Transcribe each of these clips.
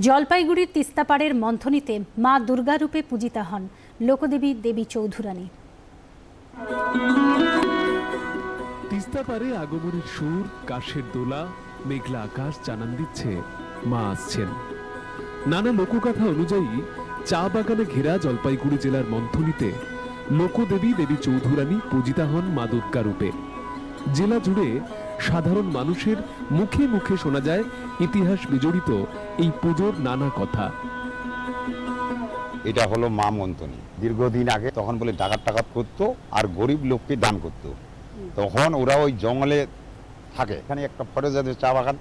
জলপাইগুড়ির তিস্তাপাড়ের মন্থনীতে মা দুর্গা রূপে পূজিতা হন লোকদেবী দেবী চৌধুরানী। তিস্তা পারে আগমনের সুর, কাশের দোলা, মেঘলা আকাশ জানান দিচ্ছে মা আসছেন। নানা লোককথা অনুযায়ী চা বাগানে ঘেরা জলপাইগুড়ি জেলার মন্থনীতে লোকদেবী দেবী চৌধুরানী পূজিতা হন মা দুর্গা রূপে। জেলা জুড়ে সাধারণ মানুষের মুখে মুখে শোনা যায় ইতিহাস বিজড়িত এই পুজোর নানা কথা। এটা হলো মা মন্তনী দীর্ঘদিন আগে তখন বলে ডাকাত টাকাত করতো আর গরিব লোককে দান করতো। তখন ওরা ওই জঙ্গলে থাকে। এখানে একটা ফরেজাদের চা বাগান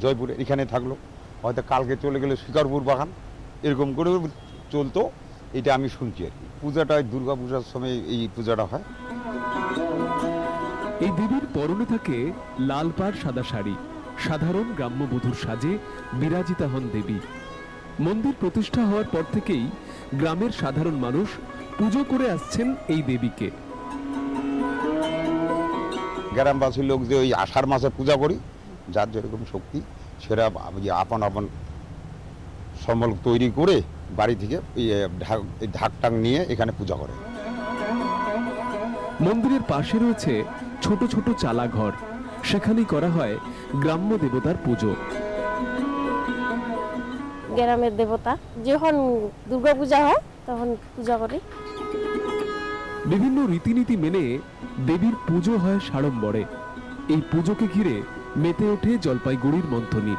জয়পুরে। এখানে থাকল। হয়তো কালকে চলে গেলে শিকারপুর বাগান। এরকম করে চলতো। এটা আমি শুনছি আর কি। পূজাটা দুর্গা পূজার সময় এই পূজাটা হয়। এই পরনে থাকে লাল পাড় সাদা শাড়ি। সাধারণ গ্রাম্যবধূর সাজে বিরাজিতা হন দেবী। মন্দির প্রতিষ্ঠা হওয়ার পর থেকেই গ্রামের সাধারণ মানুষ পুজো করে আসছেন এই দেবীকে। গ্রামবাসীর লোক যে ওই আষাঢ় মাসে পূজা করি, যার যেরকম শক্তি ওই আপন আপন সম্বল তৈরি করে বাড়ি থেকে ঢাক, এই ঢাক টাক নিয়ে এখানে পূজা করে। মন্দিরের পাশে রয়েছে ছোট ছোট চালা ঘর সেখানেই করা হয় গ্রাম্য দেবতার পুজো। গ্রামের দেবতা যখন দুর্গাপূজা হয় তখন পূজা করি। বিভিন্ন রীতিনীতি মেনে দেবীর পুজো হয় সাড়ম্বরে। এই পুজোকে ঘিরে মেতে ওঠে জলপাইগুড়ির মন্থনী।